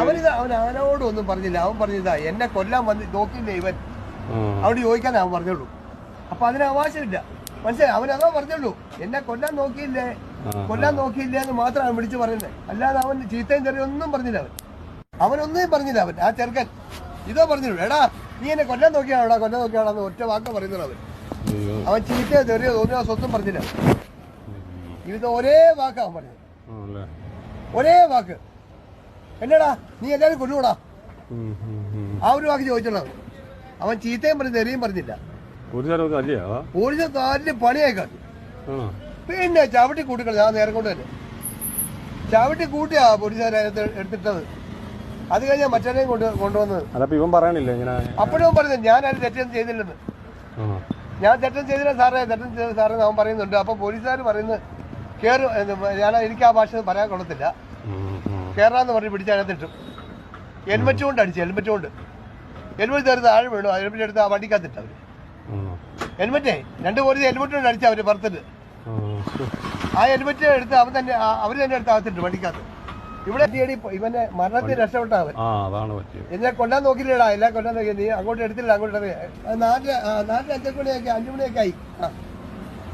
അവനിത് അവൻ ആനോടൊന്നും ഒന്നും പറഞ്ഞില്ല. അവൻ പറഞ്ഞിതാ എന്നെ കൊല്ലാൻ വന്ന് നോക്കിയില്ല ഇവൻ. അവിടെ ചോദിക്കാൻ അവൻ പറഞ്ഞുള്ളൂ അപ്പൊ അതിന് അവകാശമില്ല. മനസ്സിലായി? അവൻ അതോ പറഞ്ഞുള്ളൂ എന്നെ കൊല്ലാൻ നോക്കിയില്ലേ? കൊല്ലാൻ നോക്കിയില്ല എന്ന് മാത്രമാണ് വിളിച്ചു പറയുന്നത്. അല്ലാതെ അവൻ ചീത്തയും ചെറിയ ഒന്നും പറഞ്ഞില്ല അവൻ. അവനൊന്നും പറഞ്ഞില്ല അവൻ. ആ ചെറുക്കൻ. ഇതോ പറഞ്ഞുള്ളൂ എടാ നീ എന്നെ കൊല്ലാൻ നോക്കിയാണോടാ കൊല്ലാൻ നോക്കിയാണോന്ന് ഒറ്റ വാക്ക് പറയുന്നത് അവൻ. അവൻ ചീത്തയോ തെറിയോ തോന്നിയോ സ്വത്തും പറഞ്ഞില്ല. ഇത് ഒരേ വാക്ക് അവൻ പറഞ്ഞത്. ആണല്ലേ? ഒരേ വാക്ക്. എന്നടാ നീ എല്ലാവരും കൊണ്ടുകൂടാ. ആ ഒരു വാക്ക് ചോദിച്ചുള്ള അവൻ ചീത്തയും പറഞ്ഞു തെറിയും പറഞ്ഞില്ല. പോലീസ് കാലിന് പിന്നെ ചവിട്ടി കൂട്ടിക്കളഞ്ഞു. ആ നേരം കൊണ്ട് തന്നെ. ചവിട്ടി കൂട്ടിയാ പോലീസുകാരെ എടുത്തിട്ടത്. അത് കഴിഞ്ഞാൽ മറ്റേനെയും കൊണ്ട് കൊണ്ടുവന്നത്. ഇവൻ പറയണില്ലേ അപ്പോഴും പറഞ്ഞു ഞാൻ അത് തെറ്റൊന്നും ചെയ്തില്ലെന്ന്. ഞാൻ തെറ്റം ചെയ്തില്ല സാറേ തെറ്റം ചെയ്ത സാറേ അവൻ പറയുന്നുണ്ട്. അപ്പൊ പോലീസുകാർ പറയുന്നത് കേറും ഞാൻ എനിക്ക് ആ ഭാഷ പറയാൻ കൊള്ളത്തില്ല. കയറാന്ന് പറഞ്ഞ് പിടിച്ച് അതിനകത്തിട്ടു. ഹെൽമെറ്റ് കൊണ്ട് അടിച്ചു ഹെൽമെറ്റ് കൊണ്ട് ഹെൽമെറ്റ് തീർത്ത് താഴെ വീണു ഹെൽമെറ്റ് എടുത്ത് ആ വണ്ടിക്കകത്തിട്ട് അവർ. എൽമറ്റേ ഹെൽമെറ്റേ രണ്ട് പോലീസ് ഹെൽമെറ്റ് കൊണ്ട് അടിച്ചു അവർ പുറത്തിട്ട്. ആ, എൽമറ്റ് ഹെൽമെറ്റ് എടുത്ത് അവൻ തന്നെ അവർ അവർ തന്നെ എടുത്ത് അകത്തിട്ട് വണ്ടിക്കകത്ത്. ഇവിടെ എത്തിയടി ഇവന്റെ മരണത്തിൽ രക്ഷപ്പെട്ട അവൻ. എന്നെ കൊല്ലാൻ നോക്കില്ലടാ എല്ലാം കൊല്ലാൻ നോക്കി നീ അങ്ങോട്ട് എടുത്തില്ല അങ്ങോട്ട് നാട്ടിലെ നാട്ടിലെ അഞ്ചു മണിയൊക്കെ അഞ്ചു മണിയൊക്കെ ആയി.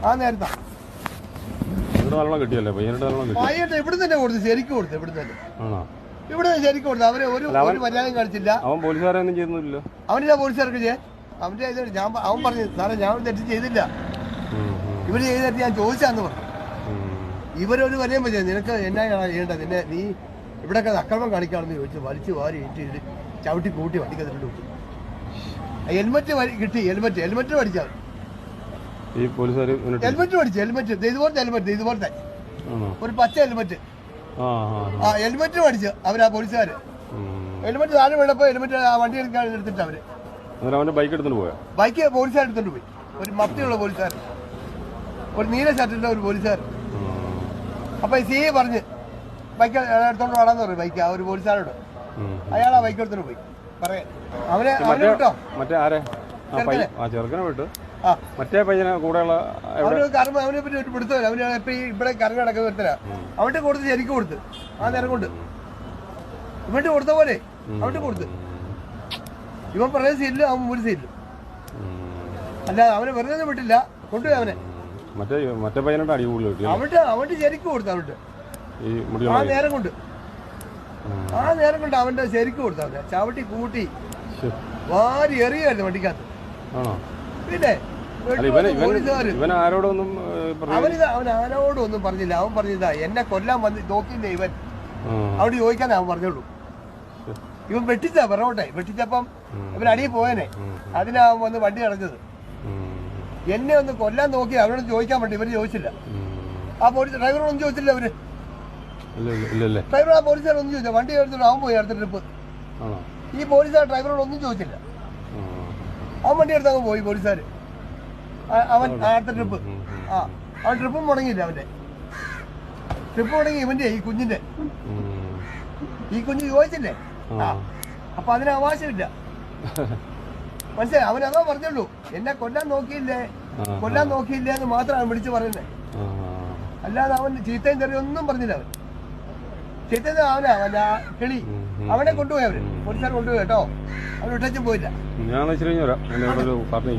ആ നേരത്താ. ഇവിടെ നല്ലോണം കിട്ടിയല്ലേ? പയ്യനോട് നല്ലോണം കിട്ടി. വൈകിട്ട് ഇവിടെ തന്നെ കൊടുത്തു ശരിക്കും കൊടുത്തു ഇവിടെ തന്നെ. ആണോ? ഇവിടെ ശരിക്കും കൊടുത്തു. അവരെ ഒരു ഒരു മര്യാദയും കാണിച്ചില്ല. അവൻ പോലീസുകാരെ ഒന്നും ചെയ്യുന്നില്ല അവനില്ല പോലീസുകാർക്ക് ചെയ്യേ. അവന്റെ ഇത് ഞാൻ അവൻ പറഞ്ഞു സാറേ ഞാൻ തെറ്റ് ചെയ്തില്ല. ഇവർ ചെയ്തിട്ട് ഞാൻ ചോദിച്ചാന്ന് പറഞ്ഞു. ഇവരൊരു വരെയും പറ്റില്ല നിനക്ക് എന്നാ ചെയ്യേണ്ടത്? നിന്നെ നീ ഇവിടെയൊക്കെ അക്രമം കാണിക്കാണെന്ന് ചോദിച്ചു വലിച്ചു വാരി ഇട്ട് ചവിട്ടി കൂട്ടി വണ്ടിക്കത്തിട്ട് ഹെൽമെറ്റ് കിട്ടി ഹെൽമെറ്റ് ഹെൽമെറ്റ് പഠിച്ചാൽ ഈ പോലീസുകാർ ഹെൽമെറ്റ് മേടിച്ചു ഹെൽമെറ്റ് ഇതുപോലത്തെ ഹെൽമെറ്റ് ഇതുപോലത്തെ. ഒരു പച്ച ഹെൽമെറ്റ് ആ ഹെൽമെറ്റ് മേടിച്ചു അവരാ പോലീസുകാര്. ഉം. ഹെൽമെറ്റ് താഴെ വീണപ്പോ ഹെൽമെറ്റ് ആ വണ്ടി എടുത്തിട്ട് അവർ. അവന്റെ ബൈക്ക് എടുത്തിട്ട് പോയോ? ബൈക്ക് പോലീസുകാർ എടുത്തോണ്ട് പോയി. ഒരു മത്തിയുള്ള പോലീസുകാർ ഒരു നീല ഷർട്ടിന്റെ ഒരു പോലീസുകാർ ഉം, അപ്പൊ സി പറഞ്ഞ് ബൈക്ക് എടുത്തോണ്ട് വേണമെന്ന് പറഞ്ഞു ബൈക്ക് ആ ഒരു പോലീസുകാരോട്. അയാൾ ആ ബൈക്ക് എടുത്തോണ്ട് പോയി. പറയാൻ അവനെ അവനെ കേട്ടോ മറ്റേ ആരെ? ആ ചെറുക്കനെ. വിട്ടു. മറ്റേ പയ്യനെ കൂടെയുള്ള അവന് കർമ്മ അവനെ പറ്റി ഒരു പിടുത്തമില്ല അവന് ഇപ്പൊ ഇവിടെ കറങ്ങി നടക്കുന്ന ഒരുത്തരാ അവന്റെ കൊടുത്ത് ശരിക്കും കൊടുത്ത്. ആ നേരം കൊണ്ട്. ഇവന്റെ കൊടുത്ത പോലെ. അവന്റെ കൊടുത്ത്. ഇവൻ പറയുന്ന സീറ്റിൽ അവൻ ഒരു സീറ്റിൽ അല്ലാതെ അല്ല അവനെ വെറുതെ ഒന്നും വിട്ടില്ല. കൊണ്ടുപോയി അവനെ. മറ്റേ മറ്റേ പയ്യനോട് അടി കൂടുതൽ അവന്റെ അവന്റെ ശരിക്കും കൊടുത്തു അവന്റെ ആ നേരം കൊണ്ട്. ആ നേരം കൊണ്ട് അവന്റെ ശരിക്കും കൊടുത്തു അവന്റെ ചവിട്ടി കൂട്ടി. വാരി എറിയായിരുന്നു വണ്ടിക്കകത്ത്. ആണോ? പിന്നെ ഇവൻ ആരോടൊന്നും അവനിത് അവൻ ആരോടൊന്നും പറഞ്ഞില്ല. അവൻ പറഞ്ഞതാ എന്നെ കൊല്ലാൻ വന്ന് നോക്കിയില്ലേ ഇവൻ. അവിടെ ചോദിക്കാൻ അവൻ പറഞ്ഞോളൂ. ഇവൻ വെട്ടിച്ച പറഞ്ഞോട്ടെ. വെട്ടിച്ചപ്പം ഇവൻ അടിയിൽ പോയനെ. അതിനാ വന്ന് വണ്ടി അടഞ്ഞത് എന്നെ ഒന്ന് കൊല്ലാൻ നോക്കി അവരോട് ചോദിക്കാൻ വേണ്ടി. ഇവർ ചോദിച്ചില്ല. ആ പോലീസ് ഡ്രൈവറോടൊന്നും ചോദിച്ചില്ല അവർ ഡ്രൈവർ ആ പോലീസുകാരൊന്നും ചോദിച്ചില്ല. വണ്ടി എടുത്തിട്ട് അവൻ പോയി അടുത്ത ട്രിപ്പ് ഈ പോലീസുകാർ ഡ്രൈവറോട് ഒന്നും ചോദിച്ചില്ല. അവൻ വണ്ടി എടുത്ത് അങ്ങ് പോയി പോലീസുകാർ അവൻ അടുത്ത ട്രിപ്പ്. ആ അവൻ ട്രിപ്പും മുടങ്ങിയില്ല അവന്റെ ട്രിപ്പ് മുടങ്ങി ഇവന്റെ ഈ കുഞ്ഞിന്റെ ഈ കുഞ്ഞ് ചോദിച്ചില്ലേ? ആ. അപ്പൊ അതിന് അവകാശമില്ല. മനസ്സിലായി? അവൻ അതോ പറഞ്ഞുള്ളൂ. എന്നെ കൊല്ലാൻ നോക്കിയില്ലേ? കൊല്ലാൻ നോക്കിയില്ലേ? എന്ന് മാത്രം അവൻ വിളിച്ചു പറയുന്നത്. അല്ലാതെ അവൻ ചീത്തയും ചെറിയൊന്നും പറഞ്ഞില്ല അവൻ. ചീത്തയും അവനാ വല്ല കിളി. അവനെ കൊണ്ടുപോയി അവർ. പോലീസുകാർ കൊണ്ടുപോയി കേട്ടോ. അവൻ വിട്ടച്ചും പോയില്ല. ഞാൻ ഒരു പാർട്ടി